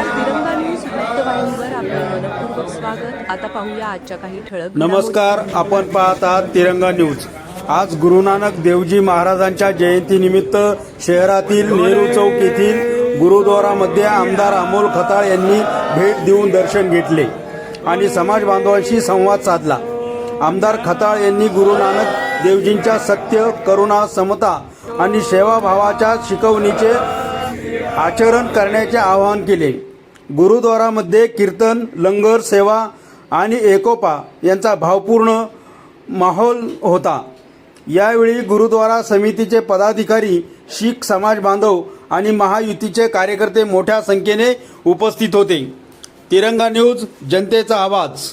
नमस्कार. तिरंगा न्यूज वृत्तवाहिनीवर मनपूर्वक स्वागत. आता पाहूया आजच्या काही ठळक नमस्कार. आपण पाहत आहात तिरंगा न्यूज. आज गुरुनानक देवजी महाराजांच्या जयंतीनिमित्त शहरातील नेहरू चौक येथील गुरुद्वारामध्ये आमदार अमोल खताळ यांनी भेट देऊन दर्शन घेतले आणि समाज बांधवांशी संवाद साधला. आमदार खताळ यांनी गुरुनानक देवजींच्या सत्य करुणा समता आणि सेवाभावाच्या शिकवणीचे आचरण करण्याचे आवाहन केले. गुरुद्वारामध्ये कीर्तन लंगर सेवा आणि एकोपा यांचा भावपूर्ण माहोल होता. यावेळी गुरुद्वारा समितीचे पदाधिकारी शीख समाज बांधव आणि महायुतीचे कार्यकर्ते मोठ्या संख्येने उपस्थित होते. तिरंगा न्यूज जनतेचा आवाज.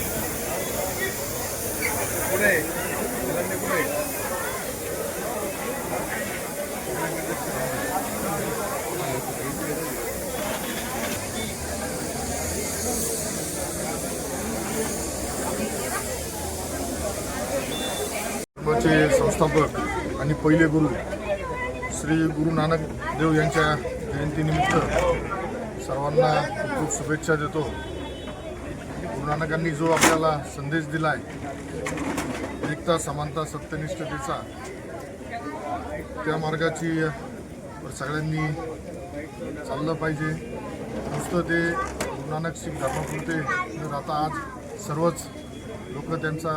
चे संस्थापक आणि पहिले गुरु श्री गुरु नानक देव यांच्या जयंतीनिमित्त सर्वांना खूप खूप शुभेच्छा देतो. गुरु नानकांनी जो आपल्याला संदेश दिला आहे एकता समानता सत्यनिष्ठतेचा त्या मार्गाची सगळ्यांनी चाललं पाहिजे. नुसतं ते गुरु नानक शीख धर्मापुरते न राहता आज सर्वच लोक त्यांचा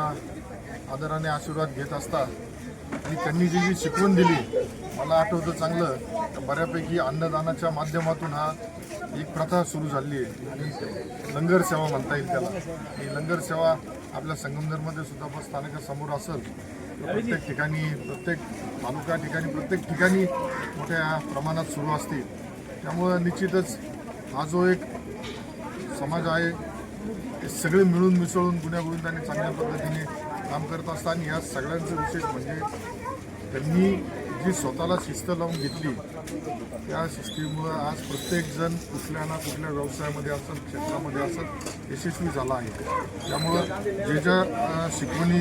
आदराने आशीर्वाद घेत असतात आणि त्यांनी जी जी शिकवण दिली मला आठवतं चांगलं तर बऱ्यापैकी अन्नदानाच्या माध्यमातून हा एक प्रथा सुरू झाली आहे. आणि लंगर सेवा म्हणता येईल त्याला. ही लंगर सेवा आपल्या संगमनेरमध्ये सुद्धा बस स्थानकासमोर असेल प्रत्येक ठिकाणी प्रत्येक तालुका ठिकाणी प्रत्येक ठिकाणी मोठ्या प्रमाणात सुरू असते. त्यामुळं निश्चितच हा जो एक समाज आहे हे सगळे मिळून मिसळून गुण्यागुंताने चांगल्या पद्धतीने काम करत असताना या सगळ्यांचं विशेष म्हणजे त्यांनी जी स्वतःला शिस्त लावून घेतली त्या शिस्तीमुळं आज प्रत्येकजण कुठल्या ना कुठल्या व्यवसायामध्ये असेल क्षेत्रामध्ये असत यशस्वी झाला आहे. त्यामुळं जे ज्या शिकवणी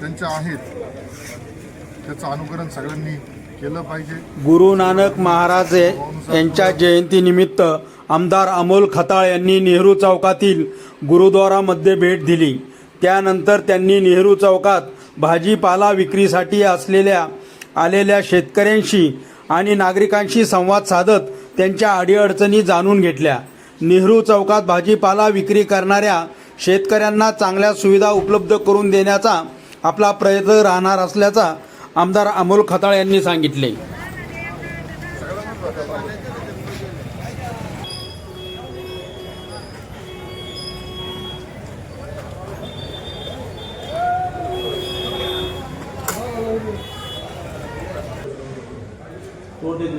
त्यांच्या आहेत त्याचं अनुकरण सगळ्यांनी केलं पाहिजे. गुरु नानक महाराज यांच्या जयंतीनिमित्त आमदार अमोल खताळ यांनी नेहरू चौकातील गुरुद्वारामध्ये भेट दिली. त्यानंतर त्यांनी नेहरू चौकात भाजीपाला विक्रीसाठी असलेल्या आलेल्या शेतकऱ्यांशी आणि नागरिकांशी संवाद साधत त्यांच्या अडीअडचणी जाणून घेतल्या. नेहरू चौकात भाजीपाला विक्री करणाऱ्या शेतकऱ्यांना चांगल्या सुविधा उपलब्ध करून देण्याचा आपला प्रयत्न राहणार असल्याचा आमदार अमोल खताळ यांनी सांगितले. ரோட்டேஜ்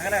அங்கே